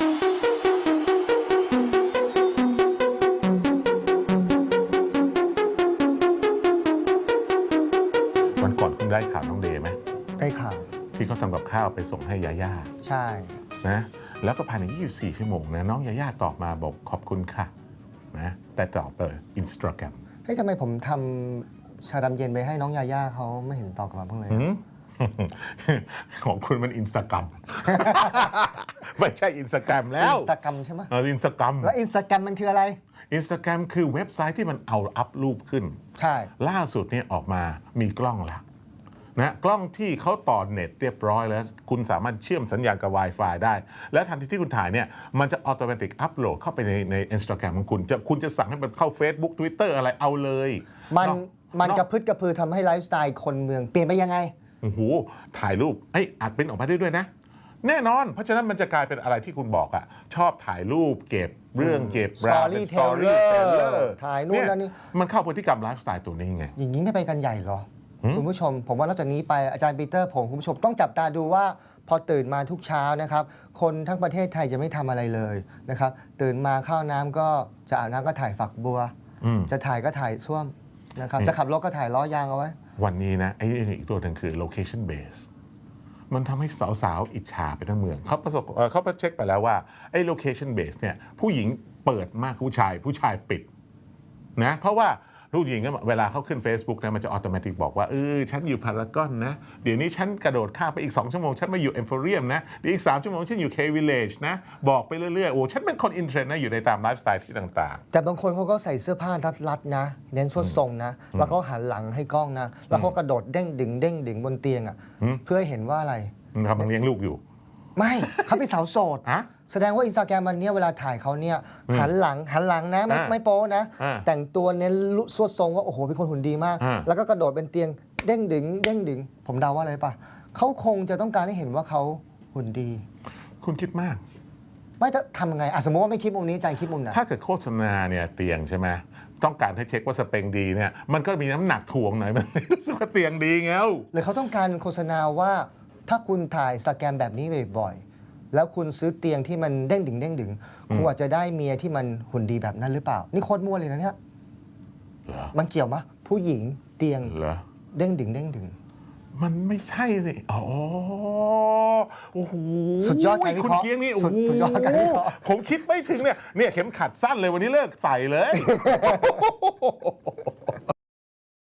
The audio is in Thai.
วันก่อนคุณได้ข่าวน้องเดย์ไหมได้ข่าว ที่เขาทำกับข้าวไปส่งให้ยาย่าใช่ นะแล้วก็ภายใน 24 ชั่วโมงนะน้องยาย่าตอบมาบอกขอบคุณค่ะนะแต่ตอบเลยอินสตาแกรมเฮ้ยทำไมผมทำชาดำเย็นไปให้น้องยาย่าเขาไม่เห็นตอบกลับมาเพิ่งเลย ของคุณมันอินสตาแกรมไม่ใช่อินสตาแกรมแล้วอินสตาแกรมใช่ไหมเอออินสตาแกรมแล้วอินสตาแกรมมันคืออะไรอินสตาแกรมคือเว็บไซต์ที่มันเอาอัพรูปขึ้น ใช่ ล่าสุดเนี่ยออกมามีกล้องละนะกล้องที่เขาต่อเน็ตเรียบร้อยแล้ว คุณสามารถเชื่อมสัญญาณกับ Wi-Fi ได้ แล้วทันทีที่คุณถ่ายเนี่ย มันจะอัตโนมัติอัพโหลดเข้าไปในในอินสตาแกรมของคุณจะคุณจะสั่งให้มันเข้า Facebook Twitter อะไรเอาเลย มันอกมันอกกระพืดกระพือทำให้ไลฟ์สไตล์คนเมืองเปลี่ยนไปยังไง โอ้โหถ่ายรูปไอ้ยอัดเป็นออกมาได้ด้วยนะ แน่นอน เพราะฉะนั้นมันจะกลายเป็นอะไรที่คุณบอกอะชอบถ่ายรูปเก็บเรื่องเก็บราวเป็น Storyteller storyteller ถ่ายนู่นแล้วนี่มันเข้าพฤติกรรมไลฟ์สไตล์ตัวนี้ไง อย่างนี้ไม่ไปกันใหญ่เหรอ คุณผู้ชม ผมว่านอกจากนี้ไปอาจารย์ปีเตอร์ผมคุณผู้ชมต้องจับตาดูว่าพอตื่นมาทุกเช้านะครับ คนทั้งประเทศไทยจะไม่ทำอะไรเลยนะครับ ตื่นมาเข้าน้ำก็จะอาบน้ำก็ถ่ายฝักบัวอืมจะถ่ายก็ถ่ายส้วมนะครับนี่จะขับรถก็ถ่ายล้อยางเอาไว้ วันนี้นะไอ้อีกตัวหนึ่งคือ location base มันทำให้สาวๆ อิจฉาไปทั้งเมืองเขาประสบเขาไปเช็คไปแล้วว่าไอ้ location base เนี่ยผู้หญิงเปิดมากผู้ชายผู้ชายปิดนะเพราะว่า ผู้หญิงก็เวลาเขาขึ้น Facebook นะมันจะอัตโนมัติบอกว่าเออฉันอยู่พารากอนนะ เดี๋ยวนี้ฉันกระโดดข้ามไปอีก 2 ชั่วโมง ฉันมาอยู่เอ็มโพเรียมนะ เดี๋ยวอีก 3 ชั่วโมง ฉันอยู่เควิลเลจนะ บอกไปเรื่อยๆ โอ้ฉันเป็นคนอินเทรนด์นะ อยู่ในตามไลฟ์สไตล์ที่ต่างแต่บางคนเขาก็ใส่เสื้อผ้ารัดๆนะ เน้นสวดทรงนะ แล้วเขาหันหลังให้กล้องนะ แล้วเขากระโดดเด้งดึงเด้งดึงบนเตียงอะเพื่อให้เห็นว่าอะไรๆนะครับมันเลี้ยงลูกอยู่ ไม่เขาเป็นสาวโสดอะ แสดงว่าอินสตาแกรมมันเนี้ยเวลาถ่ายเขาเนี่ยหันหลังหันหลังนะไม่อ่าไม่โป๊นะ อ่าแต่งตัวเน้นลุสวดทรงว่า โอ้โห เป็นคนหุ่นดีมาก อ่า แล้วก็กระโดดเป็นเตียงเด้งดึงเด้งดึง ผมเดาว่าอะไรปะเขาคงจะต้องการให้เห็นว่าเขาหุ่นดี คุณคิดมาก ไม่จะทำยังไงอะสมมติว่าไม่คิดมุมนี้ใจคิดมุมไหน ถ้าเกิดโฆษณาเนี่ยเตียงใช่ไหมต้องการให้เช็คว่าสเปงดีเนี่ยมันก็มีน้ำหนักถ่วงหน่อยมัน รู้สึกว่าเตียงดีไงวหรือเขาต้องการโฆษณาว่าถ้าคุณถ่ายสแกมแบบนี้บ่อยๆ แล้วคุณซื้อเตียงที่มันเด้งดึงเด้งดึงคุณอาจจะได้เมียที่มันหุ่นดีแบบนั้นหรือเปล่า นี่โคตรมั่วเลยนะเนี่ยเหรอมันเกี่ยวมะผู้หญิงเตียงเหรอเด้งดึงเด้งดึงมันไม่ใช่สิอ๋อ โอ้โห สุดยอดการวิคุณเคราะห์เกียงนี่สุดสุดยอดการวิเคราะห์ผมคิดไม่ถึงเนี่ย เนี่ยเข็มขัดสั้นเลยวันนี้เลิกใส่เลย